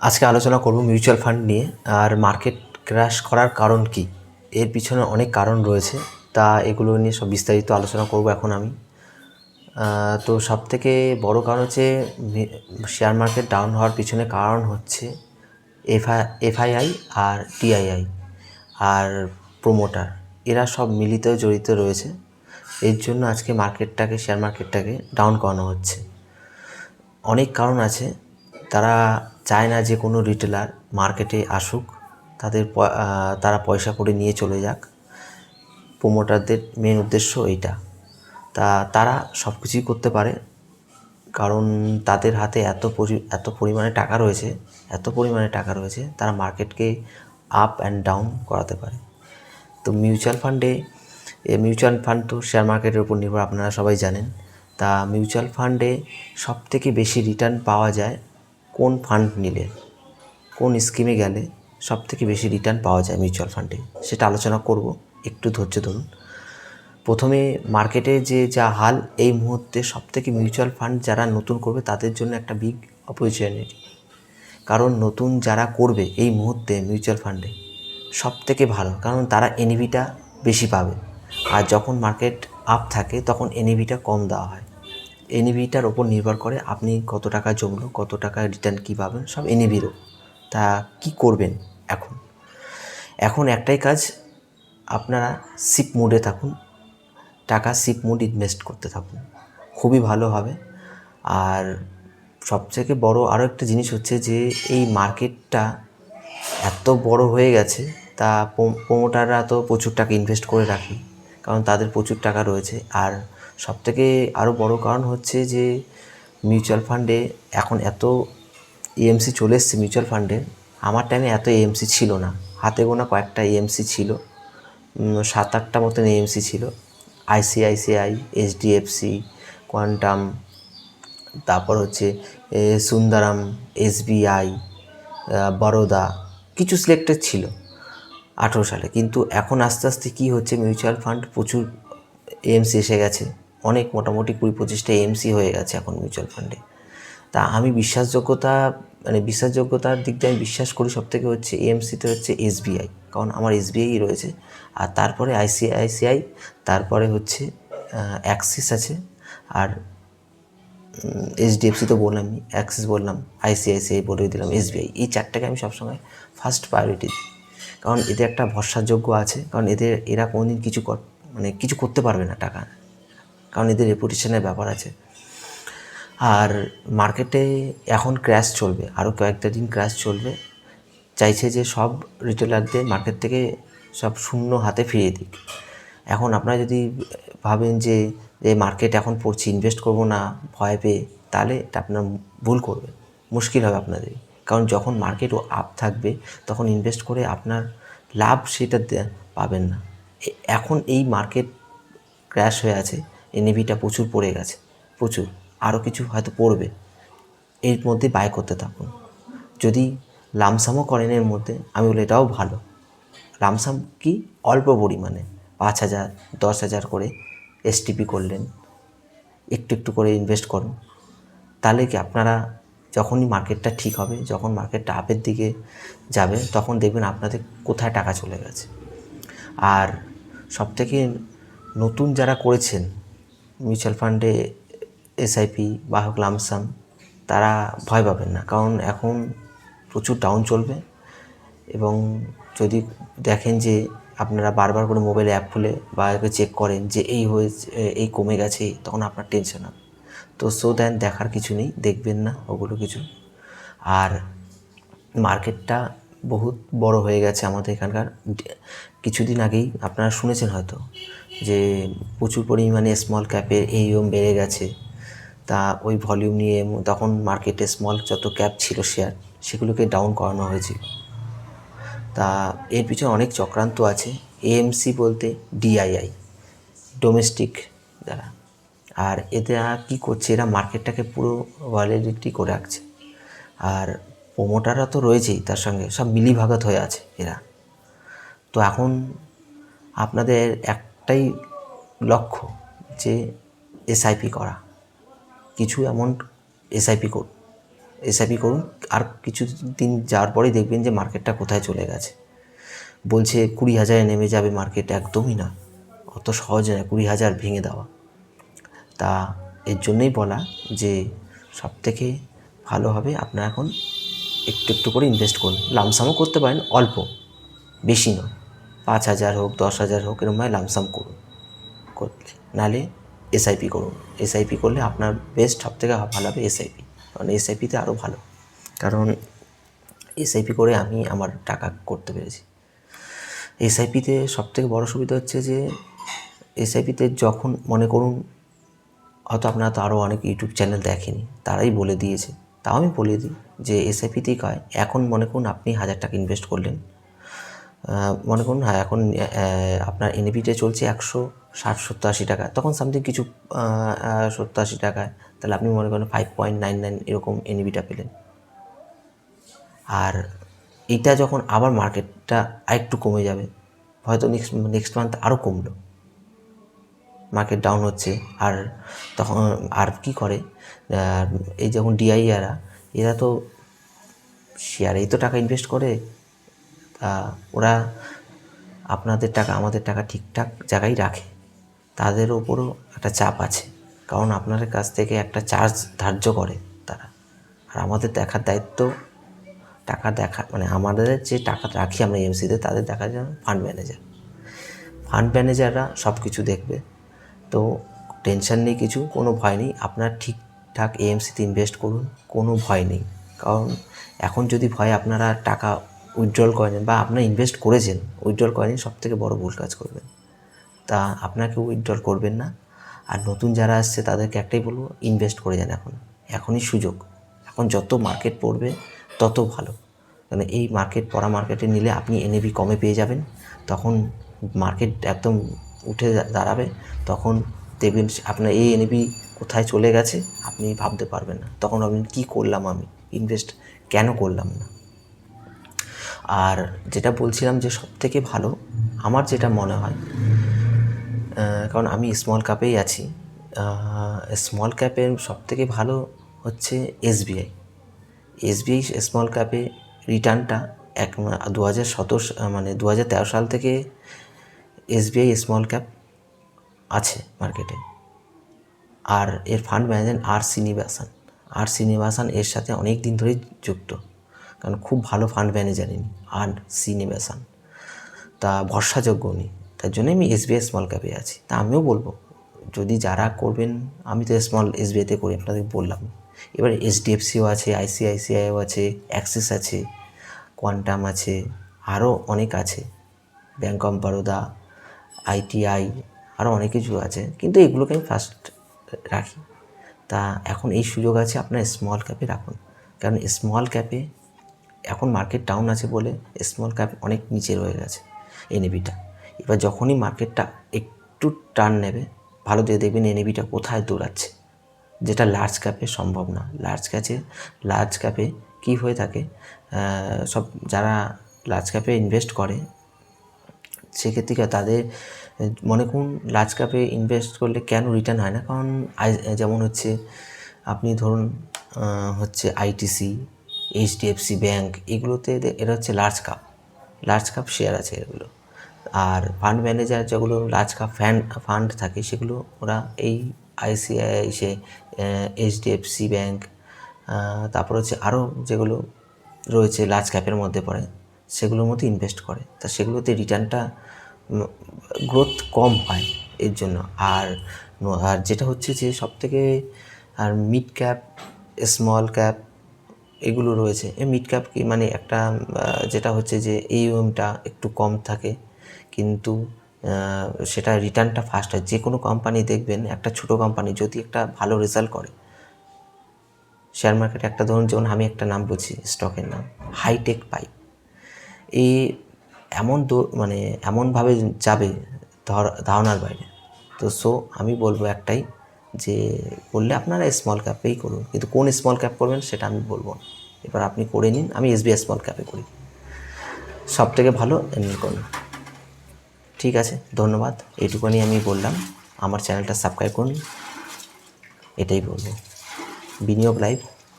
আজকে আলোচনা করব মিউচুয়াল ফান্ড নিয়ে। আর মার্কেট ক্র্যাশ করার কারণ কি? এর পিছনে অনেক কারণ রয়েছে। তা এগুলো নিয়ে সব বিস্তারিত আলোচনা করব এখন আমি। তো সব থেকে বড় কারণ হচ্ছে শেয়ার মার্কেট ডাউন হওয়ার পিছনে কারণ হচ্ছে এফআই এফআইআই আর টিআইআই আর প্রোমোটার এরা সব মিলিত জড়িত রয়েছে। এর জন্য আজকে মার্কেটটাকে শেয়ার মার্কেটটাকে ডাউন করানো হচ্ছে। অনেক কারণ আছে। তারা চায় না যে কোনো রিটেলার মার্কেটে আসুক, তাদের তারা পয়সা করে নিয়ে চলে যাক। প্রোমোটারদের মেন উদ্দেশ্য এইটা। তা তারা সব কিছুই করতে পারে, কারণ তাদের হাতে এত এত পরিমাণে টাকা রয়েছে, এত পরিমাণে টাকা রয়েছে, তারা মার্কেটকে আপ অ্যান্ড ডাউন করাতে পারে। তো মিউচুয়াল ফান্ডে এ মিউচুয়াল ফান্ড তো শেয়ার মার্কেটের উপর নির্ভর, আপনারা সবাই জানেন। তা মিউচুয়াল ফান্ডে সব থেকে বেশি রিটার্ন পাওয়া যায় কোন ফান্ড নিলে, কোন স্কিমে গেলে সব থেকে বেশি রিটার্ন পাওয়া যায় মিউচুয়াল ফান্ডে সেটা আলোচনা করব, একটু ধৈর্য ধরুন। প্রথমে মার্কেটে যে যা হাল, এই মুহূর্তে সব থেকে মিউচুয়াল ফান্ড যারা নতুন করবে, তাদের জন্য একটা বিগ অপরচুনিটি কারণ নতুন যারা করবে, এই মুহূর্তে মিউচুয়াল ফান্ডে সব থেকে ভালো, কারণ তারা এনইভিটা বেশি পাবে। আর যখন মার্কেট আপ থাকে, তখন এনইভিটা কম দেওয়া হয়। এনইভিটার ওপর নির্ভর করে আপনি কত টাকা জমলো কত টাকা রিটার্ন কী পাবেন, সব এনইভির ওপর। তা কী করবেন এখন? এখন একটাই কাজ, আপনারা সিপ মুডে থাকুন, টাকা সিপ মুড ইনভেস্ট করতে থাকুন। খুবই ভালো হবে। আর সবথেকে বড় আরও একটা জিনিস হচ্ছে যে, এই মার্কেটটা এত বড় হয়ে গেছে, তা প্রোমোটাররা তো প্রচুর টাকা ইনভেস্ট করে রাখে, কারণ তাদের প্রচুর টাকা রয়েছে। আর সবথেকে আরও বড় কারণ হচ্ছে যে মিউচুয়াল ফান্ডে এখন এত এএমসি চলে এসছে মিউচুয়াল ফান্ডে আমার টাইমে এত এএমসি ছিল না। হাতে গোনা কয়েকটা এএমসি ছিল। সাত আটটা মতন এএমসি ছিল। আইসিআইসিআই এইচডিএফসি কোয়ান্টাম তারপর হচ্ছে সুন্দরাম এসবিআই বরোদা কিছু সিলেক্টেড ছিল আঠেরো সালে। কিন্তু এখন আস্তে আস্তে কী হচ্ছে মিউচুয়াল ফান্ড প্রচুর এএমসি এসে গেছে। অনেক মোটামুটি কুড়ি পঁচিশটা এমসি হয়ে গেছে এখন মিউচুয়াল ফান্ডে তা আমি বিশ্বাসযোগ্যতা মানে বিশ্বাসযোগ্যতার দিক দিয়ে আমি বিশ্বাস করি সব থেকে হচ্ছে এএমসিতে হচ্ছে এসবিআই, কারণ আমার এসবিআই রয়েছে। আর তারপরে আইসিআইসিআই, তারপরে হচ্ছে অ্যাক্সিস আছে। আর এইচডিএফসি তো বললামই অ্যাক্সিস বললাম, আইসিআইসিআই বলে দিলাম, এসবিআই। এই চারটাকে আমি সবসময় ফার্স্ট প্রায়োরিটি দিই। কারণ এদের একটা ভরসাযোগ্য আছে, কারণ এদের, এরা কোনোদিন কিছু মানে কিছু করতে পারবে না টাকা। কারণ এদের রেপুটেশনের ব্যাপার আছে। আর মার্কেটে এখন ক্র্যাশ চলবে আরও কয়েকটা দিন ক্র্যাশ চলবে। চাইছে যে সব রিটেলারদের মার্কেট থেকে সব শূন্য হাতে ফিরিয়ে দিক। এখন আপনারা যদি ভাবেন যে যে মার্কেট এখন পড়ছে ইনভেস্ট করব না, ভয় পেয়ে, তাহলে এটা আপনার ভুল করবেন। মুশকিল হবে আপনাদের। কারণ যখন মার্কেট আপ থাকবে, তখন ইনভেস্ট করে আপনার লাভ সেটা পাবেন না। এখন এই মার্কেট ক্র্যাশ হয়ে আছে। এনএভিটা প্রচুর পড়ে গেছে। প্রচুর। আরও কিছু হয়তো পড়বে। এর মধ্যে বাই করতে থাকুন। যদি লামসামও করেন এর মধ্যে, আমি বলি এটাও ভালো। লামসাম কি? অল্প পরিমাণে। পাঁচ হাজার, দশ হাজার করে এসটিপি করলেন। একটু একটু করে ইনভেস্ট করুন। তাহলে কি আপনারা যখনই মার্কেটটা ঠিক হবে, যখন মার্কেটটা আপের দিকে যাবে, তখন দেখবেন আপনাদের কোথায় টাকা চলে গেছে। আর সবথেকে নতুন যারা করেছেন মিউচুয়াল ফান্ডে এসআইপি বা হোক লামসাম, তারা ভয় পাবেন না। কারণ এখন প্রচুর ডাউন চলবে এবং যদি দেখেন যে আপনারা বারবার করে মোবাইল অ্যাপ খুলে বা চেক করেন যে এই হয়েছে, এই কমে গেছে, তখন আপনার টেনশন হবে। তো সো দেন দেখার কিছু নেই, দেখবেন না ওগুলো কিছু। আর মার্কেটটা বহুত বড় হয়ে গেছে আমাদের এখানকার। কিছুদিন আগেই আপনারা শুনেছেন হয়তো। যে প্রচুর পরিমাণে স্মল ক্যাপের এইম বেড়ে গেছে, তা ওই ভলিউম নিয়ে তখন মার্কেটে স্মল যত ক্যাপ ছিল শেয়ার সেগুলোকে ডাউন করানো হয়েছিল। তা এর পিছনে অনেক চক্রান্ত আছে এএমসি বলতে ডিআইআই ডোমেস্টিক যারা আর এরা কী করছে, এরা মার্কেটটাকে পুরো ভ্যালিডিটি করে রাখছে। আর প্রোমোটাররা তো রয়েছেই তার সঙ্গে, সব মিলিভাগত হয়ে আছে এরা। তো এখন আপনাদের একটাই লক্ষ্য যে এসআইপি করা। কিছু অ্যামাউন্ট এসআইপি করুন এসআইপি করুন, আর কিছু দিন যাওয়ার পরেই দেখবেন যে মার্কেটটা কোথায় চলে গেছে। বলছে কুড়ি হাজারে নেমে যাবে মার্কেট একদমই না, অত সহজ নয় কুড়ি হাজার ভেঙে দেওয়া। তা এর জন্যই বলা যে সব থেকে ভালো হবে আপনারা এখন একটু একটু করে ইনভেস্ট করুন। লামসামও করতে পারেন, অল্প, বেশি নয়। পাঁচ হাজার হোক, দশ হাজার হোক এরকমভাবে লামসাম করুন। করলে নাহলে এসআইপি করুন। এসআইপি করলে আপনার বেস্ট সব থেকে ভালো হবে এসআইপি কারণ এসআইপিতে আরও ভালো। কারণ এসআইপি করে আমি আমার টাকা করতে পেরেছি। এসআইপিতে সবথেকে বড় সুবিধা হচ্ছে যে এসআইপিতে যখন মনে করুন, হয়তো আপনারা তো আরও অনেক ইউটিউব চ্যানেল দেখেনি, তারাই বলে দিয়েছে। তাও আমি বলে দিই যে এসআইপিতেই কয় এখন মনে করুন আপনি হাজার টাকা ইনভেস্ট করলেন। মনে করুন হ্যাঁ এখন আপনার এনএপিটা চলছে একশো ষাট, সত্তর আশি টাকা। তখন সামথিং কিছু সত্তর আশি টাকায়, তাহলে আপনি মনে করেন ফাইভ পয়েন্ট নাইন নাইন এরকম এনএপিটা পেলেন। আর এটা যখন আবার মার্কেটটা আরেকটু কমে যাবে, হয়তো নেক্সট নেক্সট মান্থ আরও কমলো। মার্কেট ডাউন হচ্ছে, আর তখন, আর কি করে এই যখন ডিআইয়ারা এরা তো শেয়ারেই তো টাকা ইনভেস্ট করে ওরা আপনাদের টাকা, আমাদের টাকা ঠিকঠাক জায়গায় রাখে। তাদের ওপরও একটা চাপ আছে। কারণ আপনাদের কাছ থেকে একটা চার্জ ধার্য করে তারা। আর আমাদের দেখার দায়িত্ব, টাকা দেখা মানে আমাদের যে টাকা রাখি আমরা এমসিতে, তাদের দেখা যায় ফান্ড ম্যানেজার ফান্ড ম্যানেজাররা সব কিছু দেখবে। তো টেনশন নেই কিছু, কোনো ভয় নেই। আপনার ঠিকঠাক এএমসিতে ইনভেস্ট করুন, কোনো ভয় নেই। কারণ এখন যদি ভয়, আপনারা টাকা উইথড্রল করেন বা আপনারা ইনভেস্ট করেছেন, উইথড্রল করেন সব থেকে বড় ভুল কাজ করবেন। তা আপনাকে উইথড্রল করবেন না। আর নতুন যারা আসছে, তাদেরকে একটাই বলব, ইনভেস্ট করে যান এখন। এখনই সুযোগ। এখন যত মার্কেট পড়বে, তত ভালো। কারণ এই মার্কেট, পড়া মার্কেটে নিলে আপনি এনএবি কমে পেয়ে যাবেন। তখন মার্কেট একদম উঠে দাঁড়াবে। তখন দেখবেন আপনার এই এনএবি কোথায় চলে গেছে, আপনি ভাবতে পারবেন না। তখন ভাববেন, কী করলাম আমি? ইনভেস্ট কেন করলাম না? আর যেটা বলছিলাম যে সব থেকে ভালো, আমার যেটা মনে হয় কারণ আমি স্মল ক্যাপেই আছি স্মল ক্যাপের সব থেকে ভালো হচ্ছে এসবিআই এসবিআই স্মল ক্যাপে রিটার্নটা এক দু হাজার সতেরো মানে দু হাজার তেরো সাল থেকে এসবিআই স্মল ক্যাপ আছে মার্কেটে আর এর ফান্ড ম্যানেজার আর শ্রীনিবাসন আর শ্রীনিবাসন এর সাথে অনেক দিন ধরেই যুক্ত। কারণ খুব ভালো ফান্ড ম্যানেজার ইনি, আর শ্রীনিবাসন। তা ভরসাযোগ্য উনি, তার জন্য আমি এসবিআই স্মল ক্যাপে আছি। তা আমিও বলব, যদি যারা করবেন, আমি তো স্মল এসবিআইতে করি আপনাদের বললাম। এবার এইচডিএফসিও আছে আইসিআইসিআইও আছে অ্যাক্সিস আছে কোয়ান্টাম আছে আরও অনেক আছে। ব্যাঙ্ক অফ বরোদা আইটিআই আরও অনেক কিছু আছে। কিন্তু এগুলোকে আমি ফার্স্ট রাখি। তা এখন এই সুযোগ আছে, আপনার স্মল ক্যাপে রাখুন। কারণ স্মল ক্যাপে এখন মার্কেট ডাউন আছে বলে স্মল ক্যাপ অনেক নিচে রয়ে গেছে এনএবিটা এবার যখনই মার্কেটটা একটু টার্ন নেবে, ভালো দিয়ে দেখবেন এনএবিটা কোথায় দৌড়াচ্ছে, যেটা লার্জ ক্যাপে সম্ভব না। লার্জ ক্যাপে লার্জ ক্যাপে কী হয়ে থাকে সব যারা লার্জ ক্যাপে ইনভেস্ট করে, সেক্ষেত্রে তাদের, মনে করুন লার্জ ক্যাপে ইনভেস্ট করলে কেন রিটার্ন হয় না? কারণ যেমন হচ্ছে, আপনি ধরুন হচ্ছে আইটিসি এইচডিএফসি ব্যাঙ্ক এগুলোতে এরা হচ্ছে large cap large cap share আছে এগুলো। আর ফান্ড ম্যানেজার যেগুলো লার্জ কাপ ফ্যান্ড ফান্ড থাকে, সেগুলো ওরা এই আইসিআই সে এইচডিএফসি ব্যাঙ্ক তারপর হচ্ছে আরও যেগুলো রয়েছে লার্জ ক্যাপের মধ্যে পড়ে, সেগুলোর মধ্যে ইনভেস্ট করে। তা সেগুলোতে রিটার্নটা গ্রোথ কম হয় এর জন্য। আর আর যেটা হচ্ছে যে সব থেকে আর মিড ক্যাপ স্মল ক্যাপ এগুলো রয়েছে। মিড ক্যাপ কি মানে একটা যেটা হচ্ছে যে এইউএমটা একটু কম থাকে, কিন্তু সেটা রিটার্নটা ফাস্ট হয় যে কোনো কোম্পানি দেখবেন, একটা ছোটো কোম্পানি যদি একটা ভালো রেজাল্ট করে শেয়ার মার্কেটে একটা, ধরুন যেমন আমি একটা নাম বলছি স্টকের নাম হাইটেক পাইপ এই এমন মানে এমনভাবে যাবে ধর- ধারণার বাইরে। তো সো আমি বলব একটাই যে করলে আপনারা স্মল ক্যাপেই করুন। কিন্তু কোন স্মল ক্যাপ করবেন সেটা আমি বলব এবার আপনি করে নিন, আমি এসবিআই স্মল ক্যাপে করি। সব থেকে ভালো এমনি করুন। ঠিক আছে, ধন্যবাদ। এইটুকুনি আমি বললাম। আমার চ্যানেলটা সাবস্ক্রাইব করুন। এটাই বলব। বিনিয়োগ লাইভ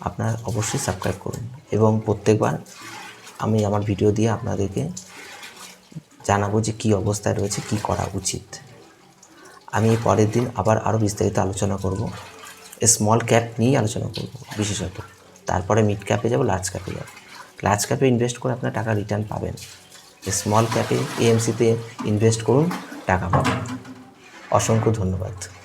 আপনার অবশ্যই সাবস্ক্রাইব করুন। এবং প্রত্যেকবার আমি আমার ভিডিও দিয়ে আপনাদেরকে জানাব যে কী অবস্থায় রয়েছে, কী করা উচিত। আমি পরের দিন আবার আরও বিস্তারিত আলোচনা করব। স্মল ক্যাপ নিয়েই আলোচনা করব, বিশেষত। তারপরে মিড ক্যাপে যাব লার্জ ক্যাপে যাব। লার্জ ক্যাপে ইনভেস্ট করে আপনার টাকা রিটার্ন পাবেন। স্মল ক্যাপে এএমসিতে ইনভেস্ট করুন, টাকা পাবেন। অসংখ্য ধন্যবাদ।